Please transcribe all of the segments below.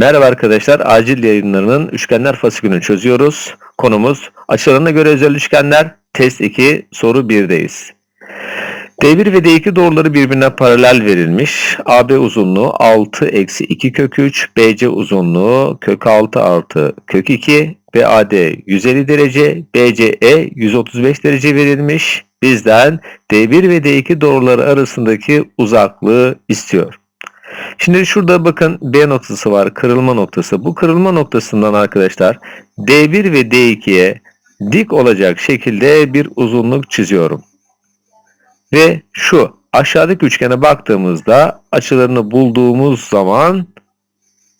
Merhaba arkadaşlar, acil yayınlarının üçgenler fasikülünü çözüyoruz. Konumuz açılarına göre özel üçgenler, test 2, soru 1'deyiz. D1 ve D2 doğruları birbirine paralel verilmiş. AB uzunluğu 6 eksi 2 kök 3, BC uzunluğu kök 6 artı kök 2, BAD 150 derece, BCE 135 derece verilmiş. Bizden D1 ve D2 doğruları arasındaki uzaklığı istiyor. Şimdi şurada bakın B noktası var, kırılma noktası. Bu kırılma noktasından arkadaşlar D1 ve D2'ye dik olacak şekilde bir uzunluk çiziyorum. Ve şu aşağıdaki üçgene baktığımızda açılarını bulduğumuz zaman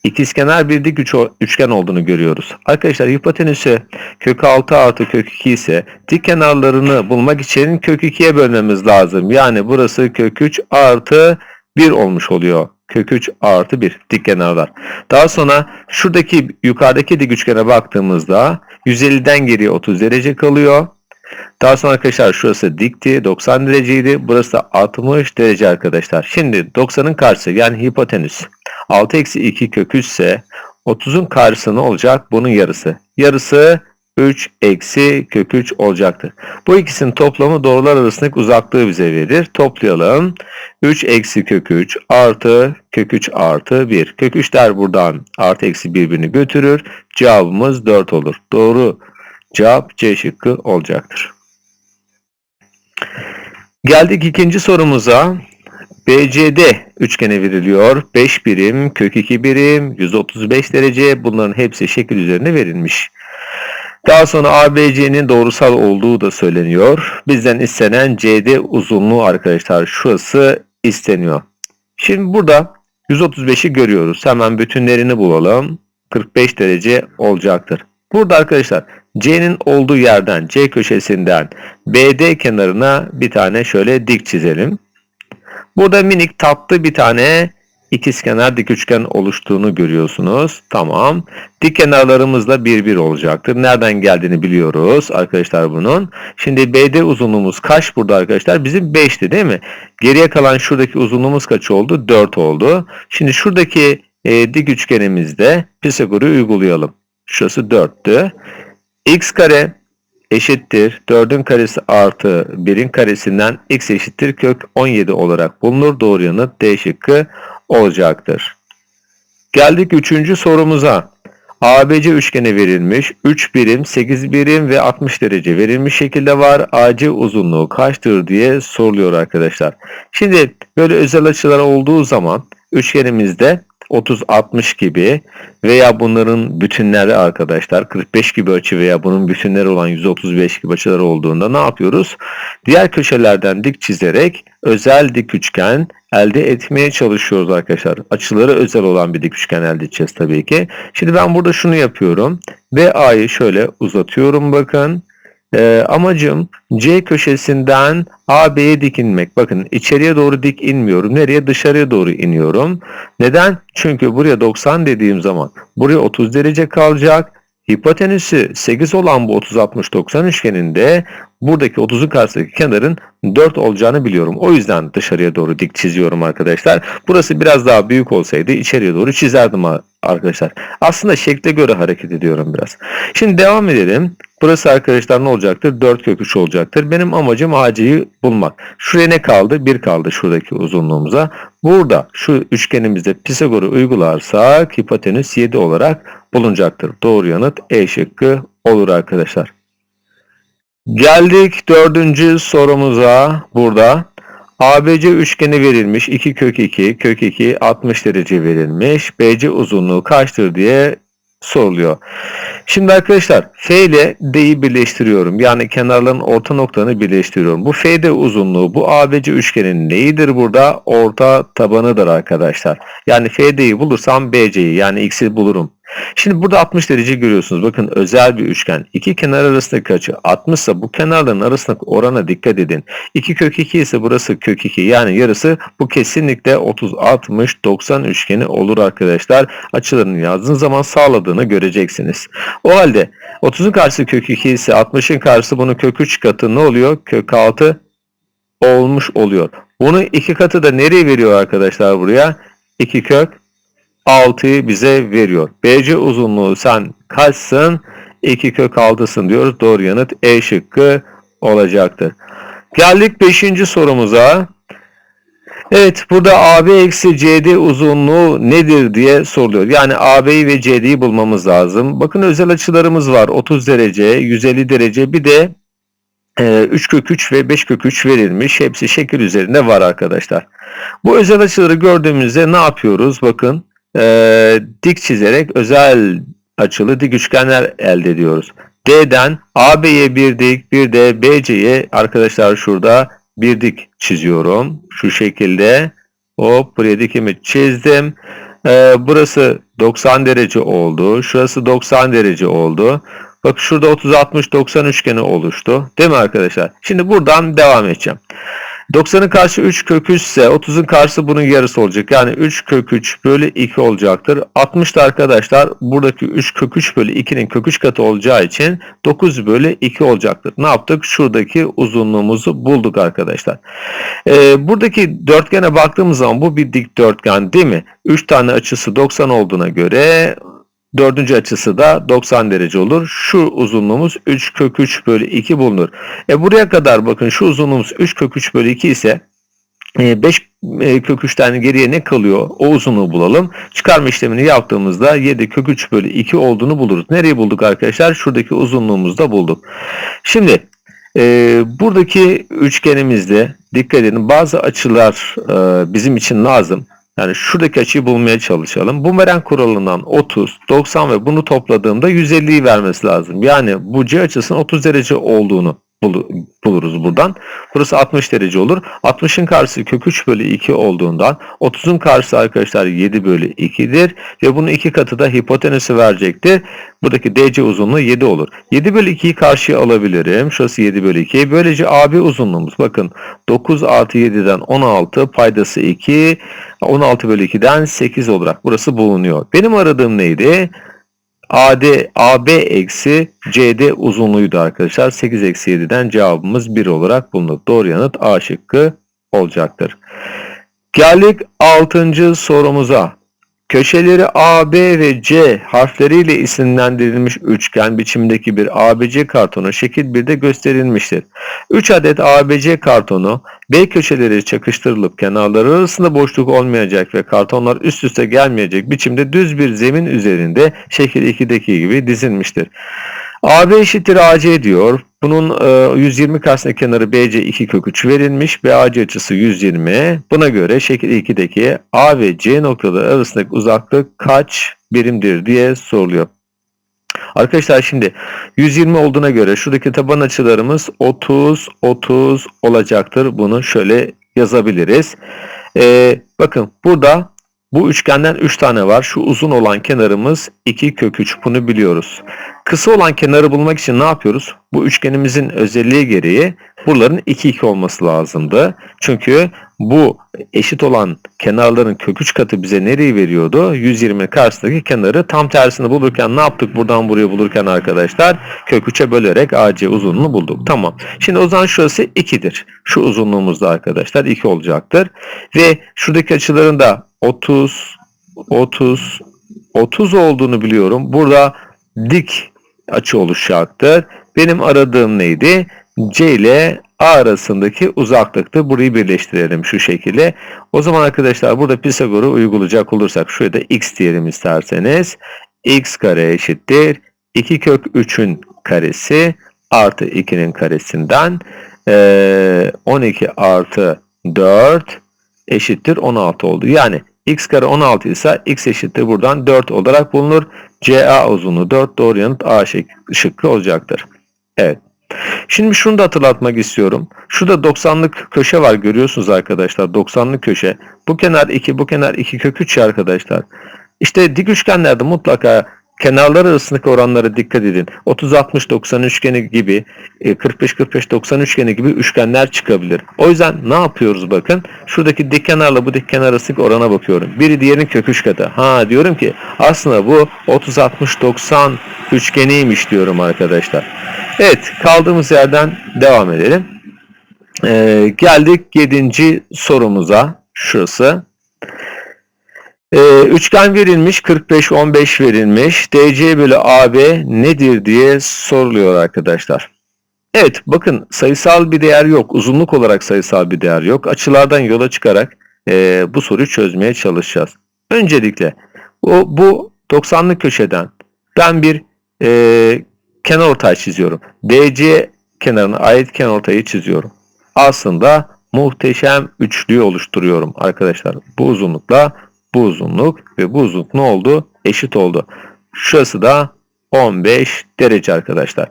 ikizkenar bir dik üç- üçgen olduğunu görüyoruz. Arkadaşlar hipotenüsü kök 6 artı kök 2 ise dik kenarlarını bulmak için kök 2'ye bölmemiz lazım. Yani burası kök 3 artı 1 olmuş oluyor. Kök 3 artı 1 dik kenarlar. Daha sonra şuradaki yukarıdaki dik üçgene baktığımızda 150'den geriye 30 derece kalıyor. Daha sonra arkadaşlar şurası dikti 90 dereceydi. Burası da 60 derece arkadaşlar. Şimdi 90'ın karşısı yani hipotenüs 6 eksi 2 kök 3 ise 30'un karşısı ne olacak? Bunun yarısı. Yarısı 3 eksi kök 3 olacaktır. Bu ikisinin toplamı doğrular arasındaki uzaklığı bize verir. Toplayalım. 3 eksi kök 3 artı kök 3 artı 1. Kök 3'ler buradan artı eksi birbirini götürür. Cevabımız 4 olur. Doğru cevap C şıkkı olacaktır. Geldik ikinci sorumuza. BCD üçgene veriliyor. 5 birim, kök 2 birim, 135 derece bunların hepsi şekil üzerine verilmiş. Daha sonra ABC'nin doğrusal olduğu da söyleniyor. Bizden istenen CD uzunluğu arkadaşlar şurası isteniyor. Şimdi burada 135'i görüyoruz. Hemen bütünlerini bulalım. 45 derece olacaktır. Burada arkadaşlar C'nin olduğu yerden C köşesinden BD kenarına bir tane şöyle dik çizelim. Burada minik tatlı bir tane ikizkenar dik üçgen oluştuğunu görüyorsunuz. Tamam. Dik kenarlarımız da 1 1 olacaktır. Nereden geldiğini biliyoruz arkadaşlar bunun. Şimdi BD uzunluğumuz kaç burada arkadaşlar? Bizim 5'ti değil mi? Geriye kalan şuradaki uzunluğumuz kaç oldu? 4 oldu. Şimdi şuradaki e, dik üçgenimizde Pisagor'u uygulayalım. Şurası 4'tü. X kare eşittir 4'ün karesi artı 1'in karesinden x eşittir kök 17 olarak bulunur. Doğru yanıt D şıkkı olacaktır. Geldik 3. sorumuza. ABC üçgeni verilmiş. 3 birim, 8 birim ve 60 derece verilmiş şekilde var. AC uzunluğu kaçtır diye soruluyor arkadaşlar. Şimdi böyle özel açılar olduğu zaman üçgenimizde 30-60 gibi veya bunların bütünleri arkadaşlar 45 gibi açı veya bunun bütünleri olan 135 gibi açılar olduğunda ne yapıyoruz? Diğer köşelerden dik çizerek özel dik üçgen elde etmeye çalışıyoruz arkadaşlar. Açıları özel olan bir dik üçgen elde edeceğiz tabii ki. Şimdi ben burada şunu yapıyorum. BA'yı şöyle uzatıyorum bakın. Ee, amacım C köşesinden AB'ye dik inmek. Bakın içeriye doğru dik inmiyorum. Nereye? Dışarıya doğru iniyorum. Neden? Çünkü buraya 90 dediğim zaman buraya 30 derece kalacak. Hipotenüsü 8 olan bu 30-60-90 üçgeninde buradaki 30'un karşısındaki kenarın 4 olacağını biliyorum. O yüzden dışarıya doğru dik çiziyorum arkadaşlar. Burası biraz daha büyük olsaydı içeriye doğru çizerdim arkadaşlar. Aslında şekle göre hareket ediyorum biraz. Şimdi devam edelim. Burası arkadaşlar ne olacaktır? 4 kök 3 olacaktır. Benim amacım AC'yi bulmak. Şuraya ne kaldı? 1 kaldı şuradaki uzunluğumuza. Burada şu üçgenimizde Pisagor'u uygularsak hipotenüs 7 olarak bulunacaktır. Doğru yanıt E şıkkı olur arkadaşlar. Geldik dördüncü sorumuza burada. ABC üçgeni verilmiş. 2 kök 2, kök 2 60 derece verilmiş. BC uzunluğu kaçtır diye soruluyor. Şimdi arkadaşlar F ile D'yi birleştiriyorum. Yani kenarların orta noktalarını birleştiriyorum. Bu FD uzunluğu bu ABC üçgenin neyidir burada? Orta tabanıdır arkadaşlar. Yani FD'yi bulursam BC'yi yani X'i bulurum. Şimdi burada 60 derece görüyorsunuz. Bakın özel bir üçgen. İki kenar arasındaki açı 60 ise bu kenarların arasındaki orana dikkat edin. 2 kök 2 ise burası kök 2. Yani yarısı bu kesinlikle 30 60 90 üçgeni olur arkadaşlar. Açılarını yazdığınız zaman sağladığını göreceksiniz. O halde 30'un karşısı kök 2 ise 60'ın karşısı bunun kök 3 katı ne oluyor? Kök 6 olmuş oluyor. Bunu iki katı da nereye veriyor arkadaşlar buraya? 2 kök 6'yı bize veriyor. BC uzunluğu sen kaçsın? 2 kök 6'sın diyoruz. Doğru yanıt E şıkkı olacaktır. Geldik 5. sorumuza. Evet burada AB eksi CD uzunluğu nedir diye soruluyor. Yani AB'yi ve CD'yi bulmamız lazım. Bakın özel açılarımız var. 30 derece, 150 derece bir de e, 3 kök 3 ve 5 kök 3 verilmiş. Hepsi şekil üzerinde var arkadaşlar. Bu özel açıları gördüğümüzde ne yapıyoruz? Bakın e, dik çizerek özel açılı dik üçgenler elde ediyoruz. D'den AB'ye bir dik, bir de BC'ye arkadaşlar şurada bir dik çiziyorum. Şu şekilde hop buraya dikimi çizdim. Ee, burası 90 derece oldu. Şurası 90 derece oldu. Bak şurada 30-60-90 üçgeni oluştu. Değil mi arkadaşlar? Şimdi buradan devam edeceğim. 90'ın karşı 3 kök 3 ise 30'un karşısı bunun yarısı olacak. Yani 3 kök 3 bölü 2 olacaktır. 60 da arkadaşlar buradaki 3 kök 3 bölü 2'nin kök 3 katı olacağı için 9 bölü 2 olacaktır. Ne yaptık? Şuradaki uzunluğumuzu bulduk arkadaşlar. Ee, buradaki dörtgene baktığımız zaman bu bir dikdörtgen değil mi? 3 tane açısı 90 olduğuna göre Dördüncü açısı da 90 derece olur. Şu uzunluğumuz 3 kök 3 bölü 2 bulunur. E buraya kadar bakın şu uzunluğumuz 3 kök 3 bölü 2 ise 5 e, kök 3'ten geriye ne kalıyor? O uzunluğu bulalım. Çıkarma işlemini yaptığımızda 7 kök 3 bölü 2 olduğunu buluruz. Nereyi bulduk arkadaşlar? Şuradaki uzunluğumuzu da bulduk. Şimdi e, buradaki üçgenimizde dikkat edin bazı açılar e, bizim için lazım. Yani şuradaki açıyı bulmaya çalışalım. Bumerang kuralından 30, 90 ve bunu topladığımda 150'yi vermesi lazım. Yani bu C açısının 30 derece olduğunu buluruz buradan. Burası 60 derece olur. 60'ın karşısı kök 3 bölü 2 olduğundan 30'un karşısı arkadaşlar 7 bölü 2'dir. Ve bunun iki katı da hipotenüsü verecektir. Buradaki DC uzunluğu 7 olur. 7 bölü 2'yi karşıya alabilirim. Şurası 7 bölü 2. Böylece AB uzunluğumuz bakın 9 artı 7'den 16 paydası 2 16 bölü 2'den 8 olarak burası bulunuyor. Benim aradığım neydi? AD, AB eksi CD uzunluğuydu arkadaşlar. 8 eksi 7'den cevabımız 1 olarak bulunur. Doğru yanıt A şıkkı olacaktır. Geldik 6. sorumuza. Köşeleri A, B ve C harfleriyle isimlendirilmiş üçgen biçimdeki bir ABC kartonu şekil 1'de gösterilmiştir. 3 adet ABC kartonu B köşeleri çakıştırılıp kenarları arasında boşluk olmayacak ve kartonlar üst üste gelmeyecek biçimde düz bir zemin üzerinde şekil 2'deki gibi dizilmiştir. AB eşittir AC diyor. Bunun e, 120 karşısındaki kenarı BC 2 kök 3 verilmiş. BAC açısı 120. Buna göre şekil 2'deki A ve C noktaları arasındaki uzaklık kaç birimdir diye soruluyor. Arkadaşlar şimdi 120 olduğuna göre şuradaki taban açılarımız 30 30 olacaktır. Bunu şöyle yazabiliriz. Ee, bakın burada bu üçgenden 3 tane var. Şu uzun olan kenarımız 2 kök 3. Bunu biliyoruz. Kısa olan kenarı bulmak için ne yapıyoruz? Bu üçgenimizin özelliği gereği buraların 2 2 olması lazımdı. Çünkü bu eşit olan kenarların kök 3 katı bize nereyi veriyordu? 120 karşısındaki kenarı tam tersini bulurken ne yaptık buradan buraya bulurken arkadaşlar? Kök 3'e bölerek AC uzunluğunu bulduk. Tamam. Şimdi o zaman şurası 2'dir. Şu uzunluğumuz da arkadaşlar 2 olacaktır. Ve şuradaki açıların da 30, 30, 30 olduğunu biliyorum. Burada dik açı oluşacaktır. Benim aradığım neydi? C ile A arasındaki uzaklıktı. Burayı birleştirelim şu şekilde. O zaman arkadaşlar burada Pisagor'u uygulayacak olursak şurada x diyelim isterseniz. x kare eşittir. 2 kök 3'ün karesi artı 2'nin karesinden 12 artı 4 eşittir 16 oldu. Yani x kare 16 ise x eşittir buradan 4 olarak bulunur. CA uzunluğu 4 doğru yanıt A şıkkı olacaktır. Evet. Şimdi şunu da hatırlatmak istiyorum. Şurada 90'lık köşe var görüyorsunuz arkadaşlar. 90'lık köşe. Bu kenar 2, bu kenar 2 kök 3 arkadaşlar. İşte dik üçgenlerde mutlaka Kenarlar arasındaki oranlara dikkat edin. 30-60-90 üçgeni gibi 45-45-90 e, üçgeni gibi üçgenler çıkabilir. O yüzden ne yapıyoruz bakın. Şuradaki dik kenarla bu dik kenar arasındaki orana bakıyorum. Biri diğerinin kök 3 katı. Ha diyorum ki aslında bu 30-60-90 üçgeniymiş diyorum arkadaşlar. Evet kaldığımız yerden devam edelim. Ee, geldik 7. sorumuza. Şurası. Ee, üçgen verilmiş 45 15 verilmiş. DC bölü AB nedir diye soruluyor arkadaşlar. Evet bakın sayısal bir değer yok. Uzunluk olarak sayısal bir değer yok. Açılardan yola çıkarak e, bu soruyu çözmeye çalışacağız. Öncelikle o, bu 90'lık köşeden ben bir e, kenar ortay çiziyorum. DC kenarına ait kenar ortayı çiziyorum. Aslında muhteşem üçlüyü oluşturuyorum arkadaşlar. Bu uzunlukla bu uzunluk ve bu uzunluk ne oldu? Eşit oldu. Şurası da 15 derece arkadaşlar.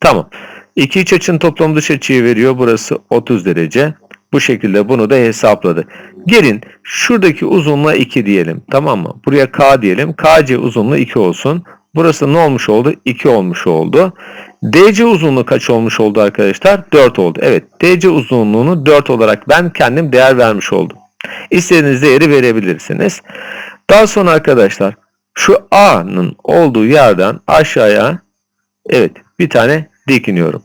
Tamam. İki iç açının toplam dış açıyı veriyor. Burası 30 derece. Bu şekilde bunu da hesapladı. Gelin şuradaki uzunluğa 2 diyelim. Tamam mı? Buraya K diyelim. KC uzunluğu 2 olsun. Burası ne olmuş oldu? 2 olmuş oldu. DC uzunluğu kaç olmuş oldu arkadaşlar? 4 oldu. Evet DC uzunluğunu 4 olarak ben kendim değer vermiş oldum. İstediğiniz değeri verebilirsiniz. Daha sonra arkadaşlar şu A'nın olduğu yerden aşağıya evet bir tane dik iniyorum.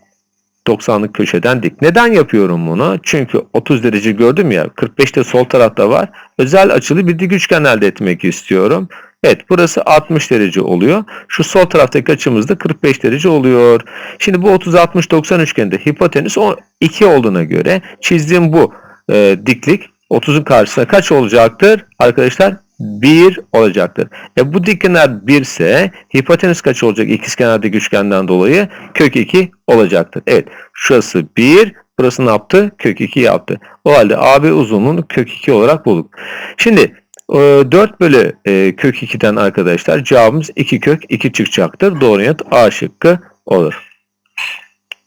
90'lık köşeden dik. Neden yapıyorum bunu? Çünkü 30 derece gördüm ya 45 de sol tarafta var. Özel açılı bir dik üçgen elde etmek istiyorum. Evet burası 60 derece oluyor. Şu sol taraftaki açımız da 45 derece oluyor. Şimdi bu 30-60-90 üçgeninde hipotenüs 2 olduğuna göre çizdiğim bu e, diklik 30'un karşısına kaç olacaktır? Arkadaşlar 1 olacaktır. E bu dikkenar 1 ise hipotenüs kaç olacak ikizkenardaki üçgenden dolayı? Kök 2 olacaktır. Evet şurası 1 burası ne yaptı? Kök 2 yaptı. O halde AB uzunluğunu kök 2 olarak bulduk. Şimdi 4 e, bölü e, kök 2'den arkadaşlar cevabımız 2 kök 2 çıkacaktır. Doğru yanıt A şıkkı olur.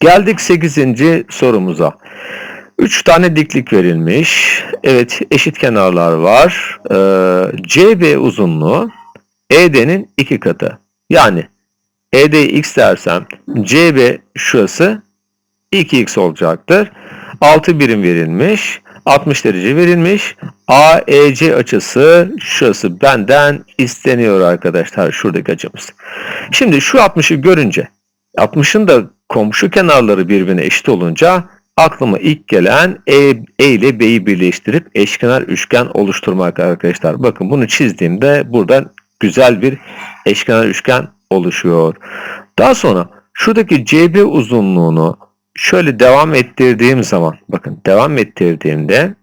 Geldik 8. sorumuza. 3 tane diklik verilmiş. Evet eşit kenarlar var. Ee, CB uzunluğu ED'nin 2 katı. Yani ED x dersem CB şurası 2x olacaktır. 6 birim verilmiş. 60 derece verilmiş. AEC açısı şurası benden isteniyor arkadaşlar şuradaki açımız. Şimdi şu 60'ı görünce 60'ın da komşu kenarları birbirine eşit olunca aklıma ilk gelen E, e ile B'yi birleştirip eşkenar üçgen oluşturmak arkadaşlar. Bakın bunu çizdiğimde buradan güzel bir eşkenar üçgen oluşuyor. Daha sonra şuradaki CB uzunluğunu şöyle devam ettirdiğim zaman bakın devam ettirdiğimde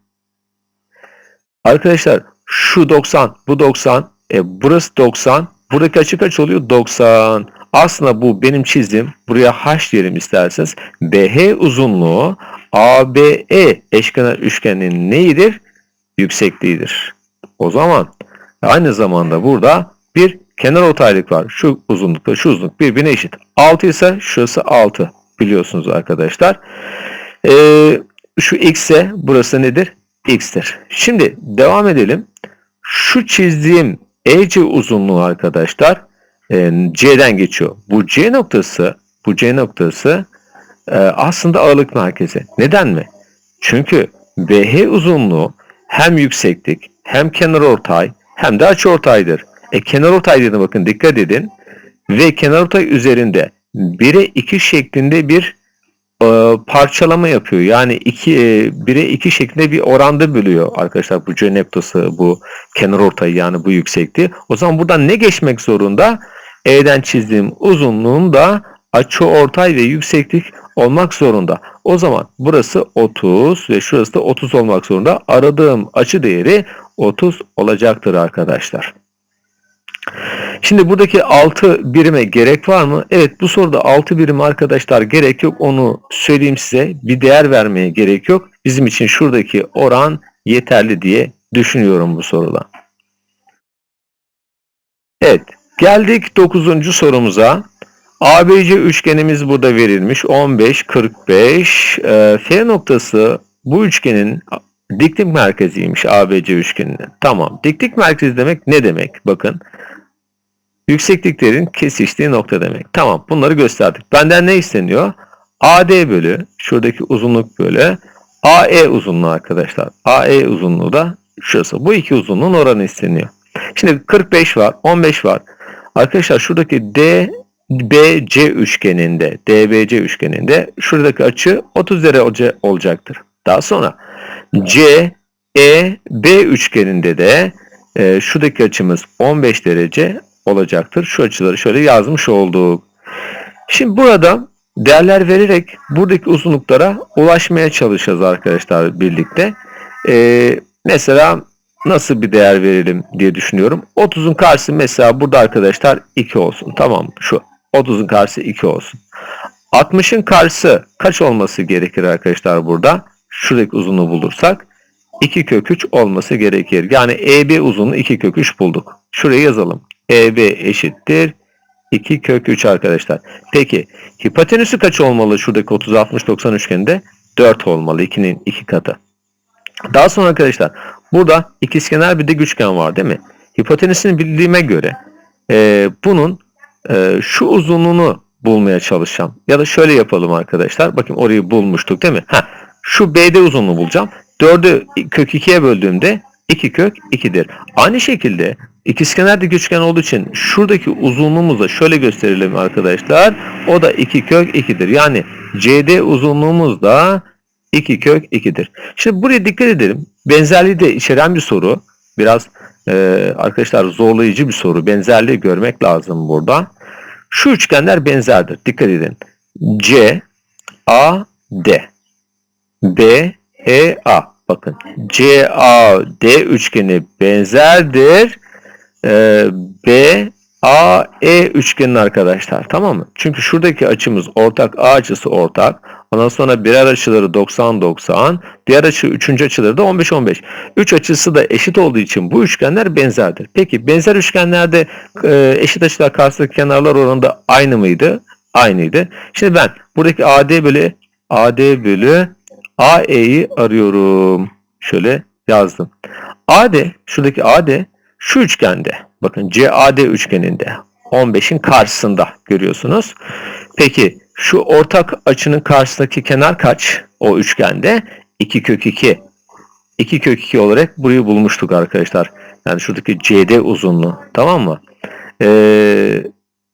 arkadaşlar şu 90 bu 90 e, burası 90 buradaki açı kaç oluyor 90 aslında bu benim çizdiğim buraya h diyelim isterseniz BH uzunluğu ABE eşkenar üçgenin neyidir? Yüksekliğidir. O zaman aynı zamanda burada bir kenar ortaylık var. Şu uzunlukla şu uzunluk birbirine eşit. 6 ise şurası 6 biliyorsunuz arkadaşlar. Ee, şu x ise burası nedir? x'tir. Şimdi devam edelim. Şu çizdiğim EC uzunluğu arkadaşlar C'den geçiyor. Bu C noktası bu C noktası e, aslında ağırlık merkezi. Neden mi? Çünkü BH uzunluğu hem yükseklik hem kenar ortay hem de açı ortaydır. E kenar ortay dedim bakın dikkat edin. Ve kenar ortay üzerinde 1'e 2 şeklinde bir e, parçalama yapıyor. Yani 2 e, 1'e 2 şeklinde bir oranda bölüyor arkadaşlar bu C noktası bu kenar ortayı yani bu yüksekliği. O zaman buradan ne geçmek zorunda? E'den çizdiğim uzunluğun da açı ortay ve yükseklik olmak zorunda. O zaman burası 30 ve şurası da 30 olmak zorunda. Aradığım açı değeri 30 olacaktır arkadaşlar. Şimdi buradaki 6 birime gerek var mı? Evet bu soruda 6 birim arkadaşlar gerek yok. Onu söyleyeyim size. Bir değer vermeye gerek yok. Bizim için şuradaki oran yeterli diye düşünüyorum bu soruda. Evet geldik 9. sorumuza. ABC üçgenimiz burada verilmiş. 15, 45. E, F noktası bu üçgenin diklik merkeziymiş ABC üçgeninin. Tamam. Diklik merkezi demek ne demek? Bakın. Yüksekliklerin kesiştiği nokta demek. Tamam. Bunları gösterdik. Benden ne isteniyor? AD bölü, şuradaki uzunluk bölü, AE uzunluğu arkadaşlar. AE uzunluğu da şurası. Bu iki uzunluğun oranı isteniyor. Şimdi 45 var, 15 var. Arkadaşlar şuradaki D BC üçgeninde, DBC üçgeninde şuradaki açı 30 derece olacaktır. Daha sonra C, E, B üçgeninde de e, şuradaki açımız 15 derece olacaktır. Şu açıları şöyle yazmış olduk. Şimdi burada değerler vererek buradaki uzunluklara ulaşmaya çalışacağız arkadaşlar birlikte. Ee, mesela nasıl bir değer verelim diye düşünüyorum. 30'un karşısı mesela burada arkadaşlar 2 olsun. Tamam? Şu 30'un karşısı 2 olsun. 60'ın karşısı kaç olması gerekir arkadaşlar burada? Şuradaki uzunluğu bulursak 2 kök 3 olması gerekir. Yani EB uzunluğu 2 kök 3 bulduk. Şuraya yazalım. EB eşittir 2 kök 3 arkadaşlar. Peki hipotenüsü kaç olmalı şuradaki 30 60 90 üçgeninde? 4 olmalı. 2'nin 2 katı. Daha sonra arkadaşlar burada ikizkenar bir de üçgen var değil mi? Hipotenüsünü bildiğime göre e, bunun e, şu uzunluğunu bulmaya çalışacağım. Ya da şöyle yapalım arkadaşlar. Bakın orayı bulmuştuk değil mi? Heh, şu BD uzunluğu bulacağım. 4'ü kök 2'ye böldüğümde 2 kök 2'dir. Aynı şekilde ikizkenar dik üçgen olduğu için şuradaki uzunluğumuzu şöyle gösterelim arkadaşlar. O da 2 kök 2'dir. Yani CD uzunluğumuz da 2 kök 2'dir. Şimdi buraya dikkat edelim. Benzerliği de içeren bir soru. Biraz e, arkadaşlar zorlayıcı bir soru. Benzerliği görmek lazım burada. Şu üçgenler benzerdir. Dikkat edin. C, A, D. B, E, A. Bakın. C, A, D üçgeni benzerdir. Ee, B, A, E üçgenin arkadaşlar. Tamam mı? Çünkü şuradaki açımız ortak. A açısı ortak. Ondan sonra birer açıları 90-90. Diğer açı, üçüncü açıları da 15-15. Üç açısı da eşit olduğu için bu üçgenler benzerdir. Peki benzer üçgenlerde e, eşit açılar karşısındaki kenarlar oranında aynı mıydı? Aynıydı. Şimdi ben buradaki AD bölü AD bölü AE'yi arıyorum. Şöyle yazdım. AD, şuradaki AD şu üçgende. Bakın CAD üçgeninde 15'in karşısında görüyorsunuz. Peki şu ortak açının karşısındaki kenar kaç? O üçgende 2 kök 2. 2 kök 2 olarak burayı bulmuştuk arkadaşlar. Yani şuradaki CD uzunluğu. Tamam mı? Ee,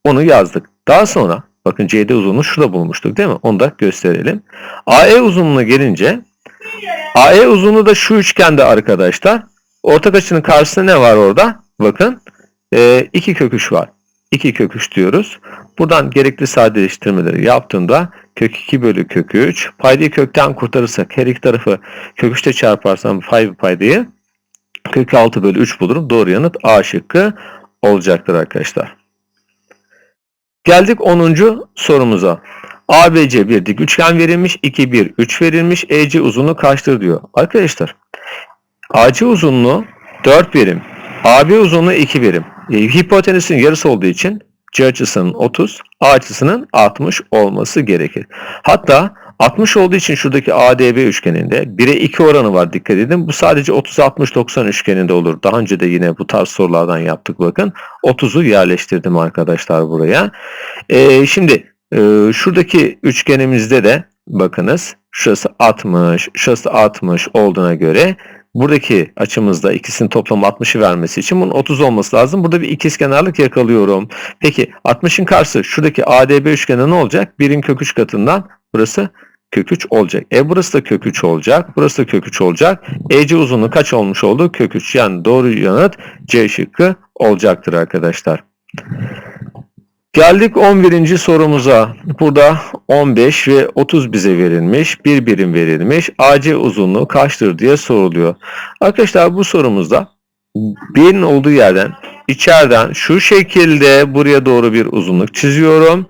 onu yazdık. Daha sonra bakın CD uzunluğu şurada bulmuştuk değil mi? Onu da gösterelim. AE uzunluğuna gelince AE uzunluğu da şu üçgende arkadaşlar. Ortak açının karşısında ne var orada? Bakın 2 e, kök 3 var. 2 kök 3 diyoruz. Buradan gerekli sadeleştirmeleri yaptığımda kök 2 bölü kök 3 paydayı kökten kurtarırsak her iki tarafı kök 3'te çarparsam pay paydayı kök 6 bölü 3 bulurum. Doğru yanıt A şıkkı olacaktır arkadaşlar. Geldik 10. sorumuza. ABC bir dik üçgen verilmiş. 2, 1, 3 verilmiş. EC uzunluğu kaçtır diyor. Arkadaşlar AC uzunluğu 4 birim. AB uzunluğu 2 birim. E, hipotenüsün yarısı olduğu için C açısının 30, A açısının 60 olması gerekir. Hatta 60 olduğu için şuradaki ADB üçgeninde 1'e 2 oranı var dikkat edin. Bu sadece 30-60-90 üçgeninde olur. Daha önce de yine bu tarz sorulardan yaptık bakın. 30'u yerleştirdim arkadaşlar buraya. Ee, şimdi e, şuradaki üçgenimizde de bakınız şurası 60, şurası 60 olduğuna göre Buradaki açımızda ikisinin toplamı 60'ı vermesi için bunun 30 olması lazım. Burada bir ikizkenarlık yakalıyorum. Peki 60'ın karşısı şuradaki ADB üçgeni ne olacak? 1'in kök 3 katından burası kök 3 olacak. E burası da kök 3 olacak. Burası da kök 3 olacak. EC uzunluğu kaç olmuş oldu? Kök 3. Yani doğru yanıt C şıkkı olacaktır arkadaşlar. Geldik 11. sorumuza. Burada 15 ve 30 bize verilmiş. Bir birim verilmiş. AC uzunluğu kaçtır diye soruluyor. Arkadaşlar bu sorumuzda birin olduğu yerden içeriden şu şekilde buraya doğru bir uzunluk çiziyorum.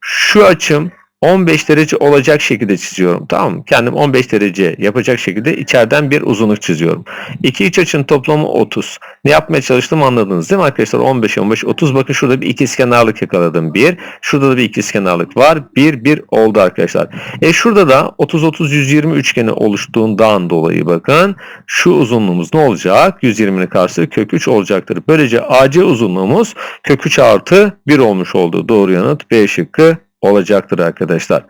Şu açım 15 derece olacak şekilde çiziyorum. Tamam mı? Kendim 15 derece yapacak şekilde içeriden bir uzunluk çiziyorum. İki iç açının toplamı 30. Ne yapmaya çalıştım anladınız değil mi arkadaşlar? 15, 15, 30. Bakın şurada bir ikizkenarlık yakaladım. 1. Şurada da bir ikizkenarlık var. 1, 1 oldu arkadaşlar. E şurada da 30, 30, 120 üçgeni oluştuğundan dolayı bakın şu uzunluğumuz ne olacak? 120'nin karşısı kök 3 olacaktır. Böylece AC uzunluğumuz kök 3 artı 1 olmuş oldu. Doğru yanıt B şıkkı olacaktır arkadaşlar.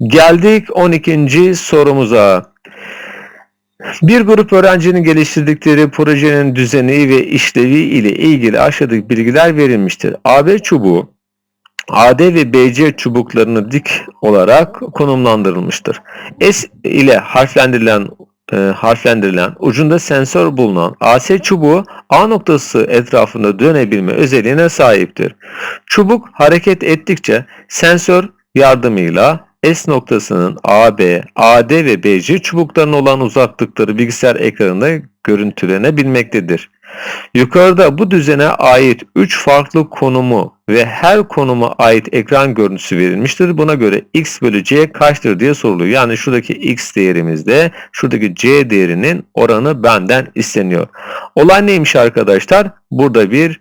Geldik 12. sorumuza. Bir grup öğrencinin geliştirdikleri projenin düzeni ve işlevi ile ilgili aşağıdaki bilgiler verilmiştir. AB çubuğu AD ve BC çubuklarını dik olarak konumlandırılmıştır. S ile harflendirilen e, harflendirilen, ucunda sensör bulunan AS çubuğu A noktası etrafında dönebilme özelliğine sahiptir. Çubuk hareket ettikçe sensör yardımıyla S noktasının AB, AD ve BC çubuklarının olan uzaklıkları bilgisayar ekranında görüntülenebilmektedir. Yukarıda bu düzene ait 3 farklı konumu ve her konuma ait ekran görüntüsü verilmiştir. Buna göre x bölü c kaçtır diye soruluyor. Yani şuradaki x değerimizde şuradaki c değerinin oranı benden isteniyor. Olay neymiş arkadaşlar? Burada bir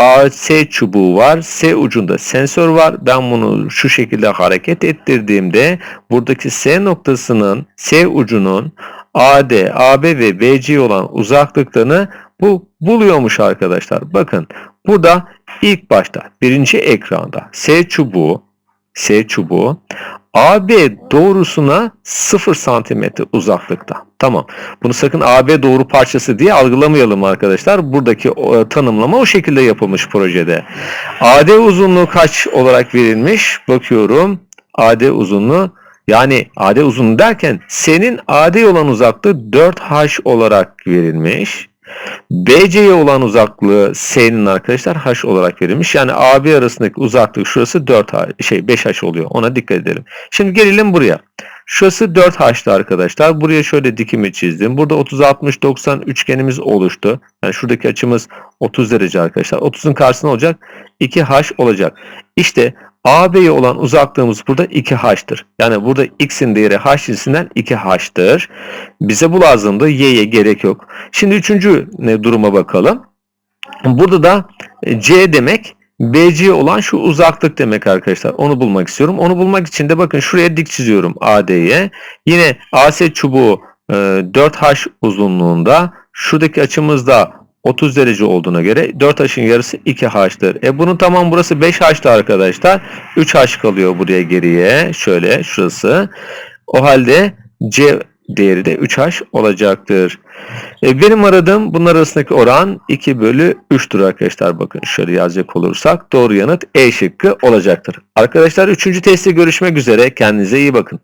AC çubuğu var. S ucunda sensör var. Ben bunu şu şekilde hareket ettirdiğimde buradaki S noktasının S ucunun AD, AB ve BC olan uzaklıklarını bu buluyormuş arkadaşlar. Bakın burada ilk başta birinci ekranda S çubuğu S çubuğu AB doğrusuna 0 santimetre uzaklıkta. Tamam. Bunu sakın AB doğru parçası diye algılamayalım arkadaşlar. Buradaki tanımlama o şekilde yapılmış projede. AD uzunluğu kaç olarak verilmiş? Bakıyorum. AD uzunluğu yani AD uzunluğu derken senin AD olan uzaklığı 4H olarak verilmiş. BC'ye olan uzaklığı S'nin arkadaşlar H olarak verilmiş. Yani AB arasındaki uzaklık şurası 4H şey 5H oluyor. Ona dikkat edelim. Şimdi gelelim buraya. Şurası 4H'tı arkadaşlar. Buraya şöyle dikimi çizdim. Burada 30 60 90 üçgenimiz oluştu. Yani şuradaki açımız 30 derece arkadaşlar. 30'un karşısında olacak 2H olacak. İşte AB'ye olan uzaklığımız burada 2H'tır. Yani burada X'in değeri H cinsinden 2H'tır. Bize bu lazımdı. Y'ye gerek yok. Şimdi üçüncü ne duruma bakalım. Burada da e, C demek BC olan şu uzaklık demek arkadaşlar. Onu bulmak istiyorum. Onu bulmak için de bakın şuraya dik çiziyorum AD'ye. Yine AS çubuğu e, 4H uzunluğunda. Şuradaki açımız da 30 derece olduğuna göre 4H'ın yarısı 2H'tır. E bunun tamam burası 5H'tı arkadaşlar. 3H kalıyor buraya geriye. Şöyle şurası. O halde C değeri de 3H olacaktır. E, benim aradığım bunlar arasındaki oran 2 bölü 3'tür arkadaşlar. Bakın şöyle yazacak olursak doğru yanıt E şıkkı olacaktır. Arkadaşlar 3. testte görüşmek üzere. Kendinize iyi bakın.